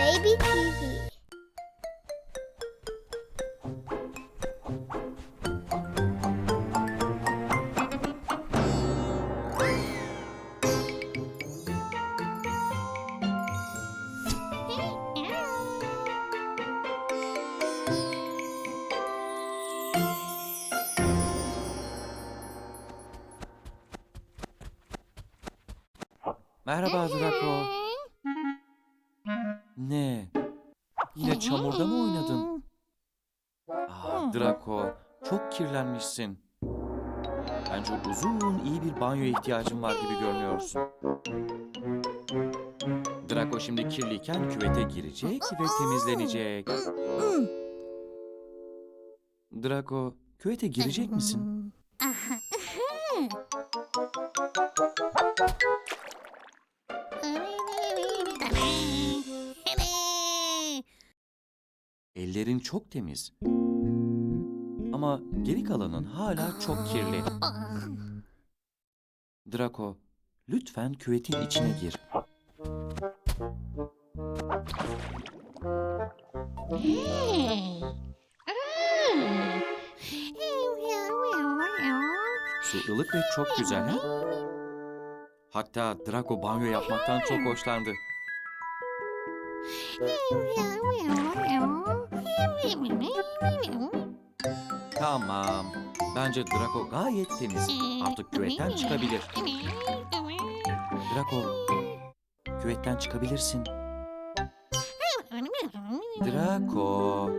Baby TV. Merhaba Draco. Ne? Yine çamurda mı oynadın? Ah Draco, çok kirlenmişsin. Bence uzun, iyi bir banyoya ihtiyacın var gibi görünüyorsun. Draco şimdi kirliyken küvete girecek ve temizlenecek. Draco, küvete girecek misin? Ellerin çok temiz. Ama geri kalanın hala çok kirli. Draco, lütfen küvetin içine gir. Su ılık ve çok güzel ha? Hatta Draco banyo yapmaktan çok hoşlandı. Tamam. Bence Draco gayet temiz. Artık küvetten çıkabilir. Draco, küvetten çıkabilirsin. Draco.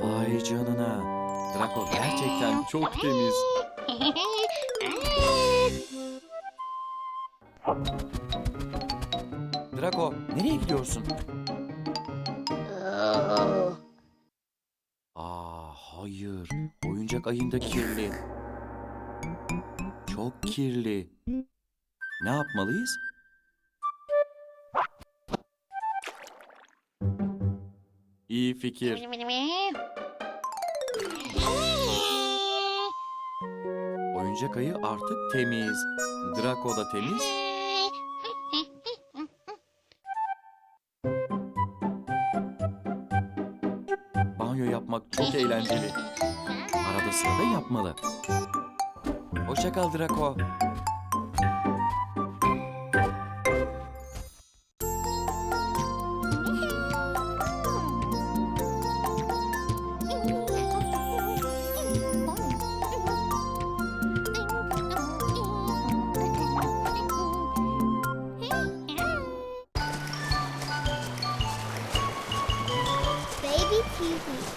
Vay canına. Draco gerçekten çok temiz. Draco, nereye gidiyorsun? Aa, hayır. Oyuncak ayında kirli. Çok kirli. Ne yapmalıyız? İyi fikir. Oyuncak ayı artık temiz. Draco da temiz. Banyo yapmak çok eğlenceli. Arada sırada yapmalı. Hoşça kal Draco. 听一。